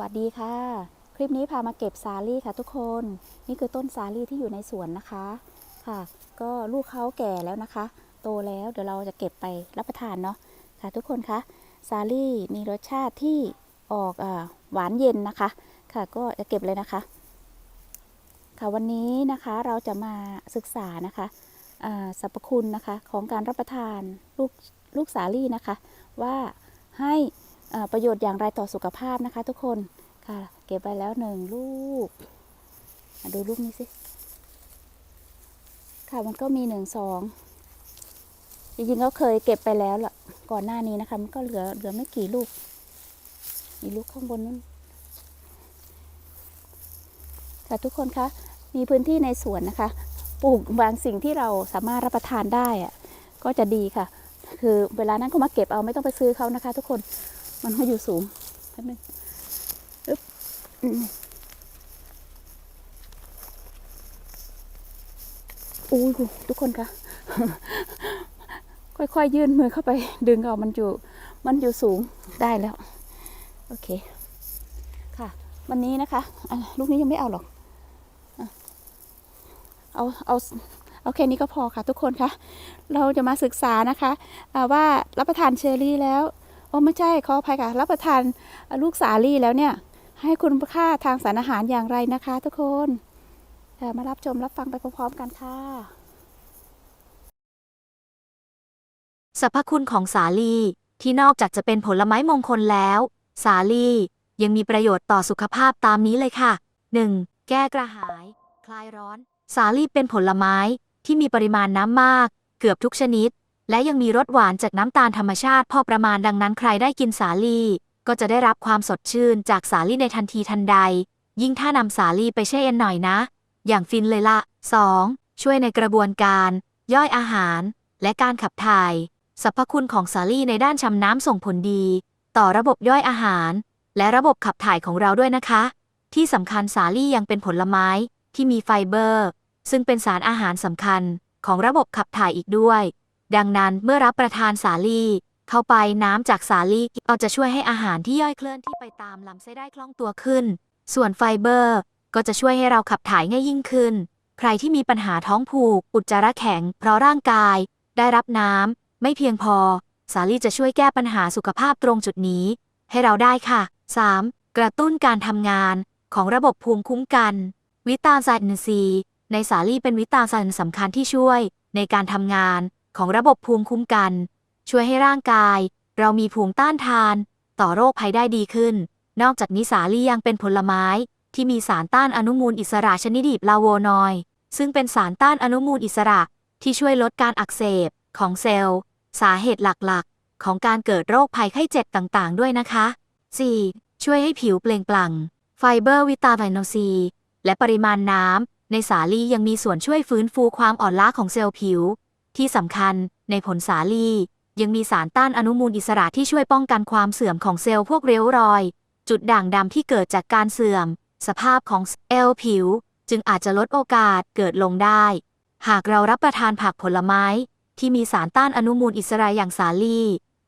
วัสดีค่ะ คลิปนี้พามาเก็บสาลี่ค่ะทุกคน นี่คือต้นสาลี่ที่อยู่ในสวนนะคะค่ะ ก็ลูกเขาแก่แล้วนะคะ โตแล้วเดี๋ยวเราจะเก็บไปรับประทานเนาะค่ะทุกคนคะสาลี่มีรสชาติที่ออกอหวานเย็นนะคะ ค่ะก็จะเก็บเลยนะคะ ค่ะวันนี้นะคะเราจะมาศึกษานะคะสรรพคุณนะคะของการรับประทานลูกลูกสาลี่นะคะ ว่าให้ ประโยชน์อย่างไรต่อสุขภาพนะคะ ทุกคนค่ะ เก็บไปแล้วหนึ่งลูกดูลูกนี้สิค่ะมันก็มีหนึ่งสองจริงๆก็เคยเก็บไปแล้วล่ะก่อนหน้านี้นะคะ มันก็เหลือเหลือไม่กี่ลูกมีลูกข้างบนนู้นค่ะทุกคนคะมีพื้นที่ในสวนนะคะ ปลูกบางสิ่งที่เราสามารถรับประทานได้อะก็จะดีค่ะ คือเวลานั้นก็มาเก็บเอาไม่ต้องไปซื้อเขานะคะ ทุกคน มันก็อยู่สูงแป๊บนึงอึ๊บอุ้ยทุกคนคะค่อยๆยื่นมือเข้าไป ดึงเอามันอยู่ มันอยู่สูงได้แล้ว โอเค ค่ะ วันนี้นะคะะลูกนี้ยังไม่เอาหรอกเอาเอาเอาแค่นี้ก็พอค่ะทุกคนคะเราจะมาศึกษานะคะว่ารับประทานเชอร์รี่แล้ว โอ้ไม่ใช่ขออภัยค่ะ รับประทานลูกสาลี่แล้วเนี่ย ให้คุณค่าทางสารอาหารอย่างไรนะคะ ทุกคนมารับชมรับฟังไปพร้อมๆกันค่ะสรรพคุณของสาลี่ที่นอกจากจะเป็นผลไม้มงคลแล้ว สาลี่ยังมีประโยชน์ต่อสุขภาพตามนี้เลยค่ะ 1. แก้กระหาย คลายร้อน สาลี่เป็นผลไม้ที่มีปริมาณน้ำมาก เกือบทุกชนิด และยังมีรสหวานจากน้ำตาลธรรมชาติพอประมาณดังนั้นใครได้กินสาลี่ ก็จะได้รับความสดชื่นจากสาลี่ในทันทีทันใด ยิ่งถ้านำสาลี่ไปแช่เย็นหน่อยนะ อย่างฟินเลยละ 2. ช่วยในกระบวนการ ย่อยอาหาร และการขับถ่ายสรรพคุณของสาลี่ในด้านชำน้ำส่งผลดี ต่อระบบย่อยอาหาร และระบบขับถ่ายของเราด้วยนะคะ ที่สำคัญสาลี่ยังเป็นผลไม้ที่มีไฟเบอร์ ซึ่งเป็นสารอาหารสำคัญของระบบขับถ่ายอีกด้วย ดังนั้นเมื่อรับประทานสาลี่เข้าไปน้ำจากสาลี่ก็จะช่วยให้อาหารที่ย่อยเคลื่อนที่ไปตามลำไส้ได้คล่องตัวขึ้น ส่วนไฟเบอร์ ก็จะช่วยให้เราขับถ่ายง่ายยิ่งขึ้น ใครที่มีปัญหาท้องผูก อุจจาระแข็ง เพราะร่างกาย ได้รับน้ำไม่เพียงพอ สาลี่จะช่วยแก้ปัญหาสุขภาพตรงจุดนี้ ให้เราได้ค่ะ 3. กระตุ้นการทำงานของระบบภูมิคุ้มกัน วิตามินซีในสาลี่เป็นวิตามินสำคัญที่ช่วยในการทำงาน ของระบบภูมิคุ้มกัน ช่วยให้ร่างกาย เรามีภูมิต้านทาน ต่อโรคภัยได้ดีขึ้น นอกจากนี้สาลี่ยังเป็นผลไม้ที่มีสารต้านอนุมูลอิสระชนิดดีบลาโวนอยซึ่งเป็นสารต้านอนุมูลอิสระที่ช่วยลดการอักเสบของเซลล์ สาเหตุหลักๆ ของการเกิดโรคภัยไข้เจ็บต่างๆ ด้วยนะคะ 4. ช่วยให้ผิวเปล่งปลั่ง ไฟเบอร์วิตามินซี และปริมาณน้ำในสาลี่ยังมีส่วนช่วยฟื้นฟูความอ่อนล้าของเซลล์ผิว ที่สำคัญในผลสาลียังมีสารต้านอนุมูลอิสระที่ช่วยป้องกันความเสื่อมของเซลล์พวกเริ้วรอย จุดด่างดำที่เกิดจากการเสื่อม สภาพของเซลล์ผิว จึงอาจจะลดโอกาสเกิดลงได้ หากเรารับประทานผักผลไม้ ที่มีสารต้านอนุมูลอิสระอย่างสาลี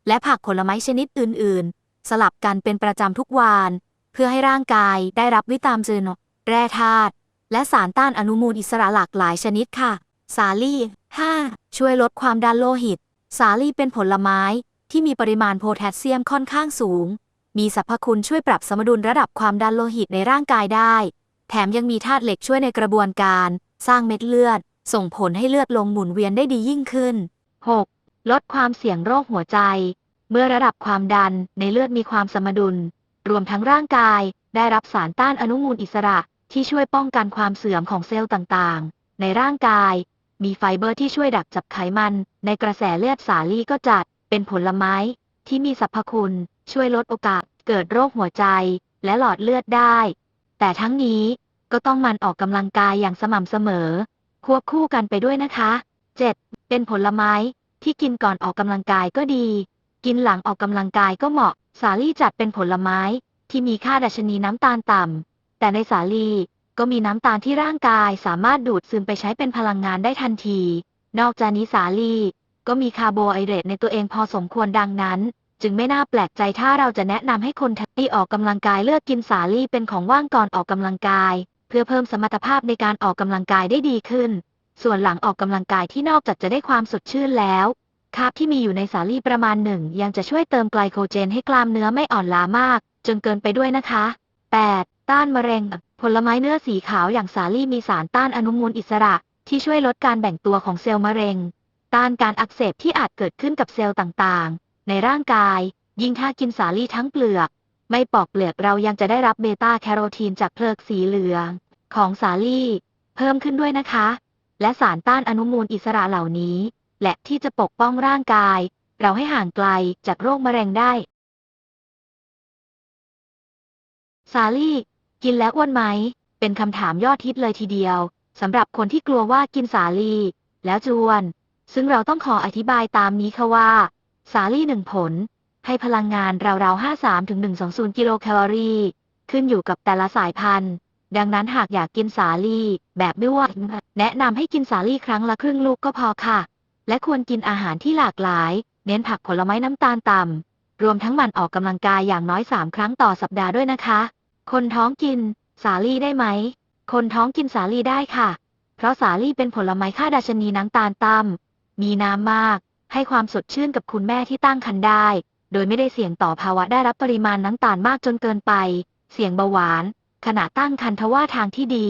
และผักผลไม้ชนิดอื่น ๆ สลับกันเป็นประจำทุกวันเพื่อให้ร่างกายได้รับวิตามินแร่ธาตุและสารต้านอนุมูลอิสระหลากหลายชนิดค่ะ สาลี่ 5. ช่วยลดความดันโลหิต สาลี่เป็นผลไม้ที่มีปริมาณโพแทสเซียมค่อนข้างสูง มีสรรพคุณช่วยปรับสมดุลระดับความดันโลหิตในร่างกายได้ แถมยังมีธาตุเหล็กช่วยในกระบวนการ สร้างเม็ดเลือด ส่งผลให้เลือดลงหมุนเวียนได้ดียิ่งขึ้น 6. ลดความเสี่ยงโรคหัวใจ เมื่อระดับความดันในเลือดมีความสมดุล รวมทั้งร่างกายได้รับสารต้านอนุมูลอิสระที่ช่วยป้องกันความเสื่อมของเซลล์ต่างๆ ในร่างกาย มีไฟเบอร์ที่ช่วยดักจับไขมัน ในกระแสเลือดสาลี่ก็จัด เป็นผลไม้ ที่มีสรรพคุณ ช่วยลดโอกาส เกิดโรคหัวใจ และหลอดเลือดได้ แต่ทั้งนี้ก็ต้องมันออกกำลังกายอย่างสม่ำเสมอ ควบคู่กันไปด้วยนะคะ 7. เป็นผลไม้ที่กินก่อนออกกำลังกายก็ดี กินหลังออกกำลังกายก็เหมาะ สาลี่จัดเป็นผลไม้ที่มีค่าดัชนีน้ำตาลต่ำแต่ในสาลี่ ก็มีน้ำตาลที่ร่างกายสามารถดูดซึมไปใช้เป็นพลังงานได้ทันที นอกจากนี้สาลี่ก็มีคาร์โบไฮเดรตในตัวเองพอสมควรดังนั้น จึงไม่น่าแปลกใจถ้าเราจะแนะนำให้คนที่ออกกำลังกายเลือกกินสาลี่เป็นของว่างก่อนออกกำลังกาย เพื่อเพิ่มสมรรถภาพในการออกกำลังกายได้ดีขึ้น ส่วนหลังออกกำลังกายที่นอกจากจะได้ความสดชื่นแล้วคาร์บที่มีอยู่ในสาลี่ประมาณหนึ่งยังจะช่วยเติมไกลโคเจนให้กล้ามเนื้อไม่อ่อนล้ามาก จนเกินไปด้วยนะคะ 8. ต้านมะเร็ง ผลไม้เนื้อสีขาวอย่างสาลี่มีสารต้านอนุมูลอิสระ ที่ช่วยลดการแบ่งตัวของเซลล์มะเร็ง ต้านการอักเสบที่อาจเกิดขึ้นกับเซลล์ต่างๆ ในร่างกาย ยิ่งถ้ากินสาลี่ทั้งเปลือก ไม่ปอกเปลือกเรายังจะได้รับเบต้าแคโรทีนจากเปลือกสีเหลือง ของสาลี่ เพิ่มขึ้นด้วยนะคะ และสารต้านอนุมูลอิสระเหล่านี้ และที่จะปกป้องร่างกาย เราให้ห่างไกลจากโรคมะเร็งได้ สาลี่ กินแล้วอ้วนไหม เป็นคำถามยอดฮิตเลยทีเดียวสำหรับคนที่กลัวว่ากินสาลี่แล้วจวน ซึ่งเราต้องขออธิบายตามนี้ค่ะว่า สาลี่หนึ่งผล ให้พลังงานราวๆ 53ถึง120 กิโลแคลอรี่ ขึ้นอยู่กับแต่ละสายพันธุ์ ดังนั้นหากอยากกินสาลี่แบบไม่อ้วนแนะนำให้กินสาลี่ครั้งละครึ่งลูกก็พอค่ะ และควรกินอาหารที่หลากหลาย เน้นผักผลไม้น้ำตาลต่ำรวมทั้งหมันออกกำลังกายอย่างน้อย 3 ครั้งต่อสัปดาห์ด้วยนะคะ คนท้องกิน สาลี่ได้ไหม คนท้องกินสาลี่ได้ค่ะ เพราะสาลี่เป็นผลไม้ค่าดัชนีน้ำตาลต่ำมีน้ำมาก ให้ความสดชื่นกับคุณแม่ที่ตั้งครรภ์ได้ โดยไม่ได้เสี่ยงต่อภาวะได้รับปริมาณน้ำตาลมากจนเกินไป เสี่ยงเบาหวาน ขณะตั้งครรภ์ทว่าทางที่ดี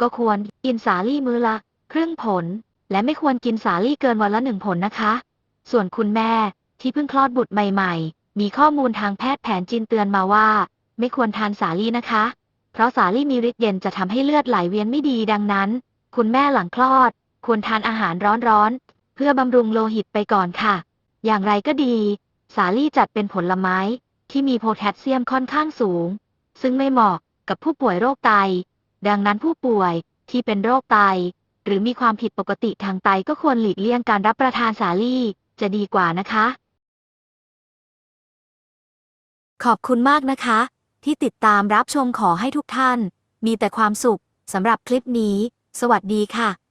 ก็ควรกินสาลี่มื้อละครึ่งผล และไม่ควรกินสาลี่เกินวันละหนึ่งผลนะคะ ส่วนคุณแม่ที่เพิ่งคลอดบุตรใหม่ ๆ มีข้อมูลทางแพทย์แผนจีนเตือนมาว่า ไม่ควรทานสาลี่นะคะ เพราะสาลี่มีฤทธิ์เย็นจะทำให้เลือดไหลเวียนไม่ดีดังนั้น คุณแม่หลังคลอด ควรทานอาหารร้อนๆ เพื่อบำรุงโลหิตไปก่อนค่ะ อย่างไรก็ดี สาลี่จัดเป็นผลไม้ที่มีโพแทสเซียมค่อนข้างสูง ซึ่งไม่เหมาะกับผู้ป่วยโรคไต ดังนั้นผู้ป่วยที่เป็นโรคไต หรือมีความผิดปกติทางไตก็ควรหลีกเลี่ยงการรับประทานสาลี่จะดีกว่านะคะ ขอบคุณมากนะคะ ที่ติดตามรับชมขอให้ทุกท่าน มีแต่ความสุขสำหรับคลิปนี้ สวัสดีค่ะ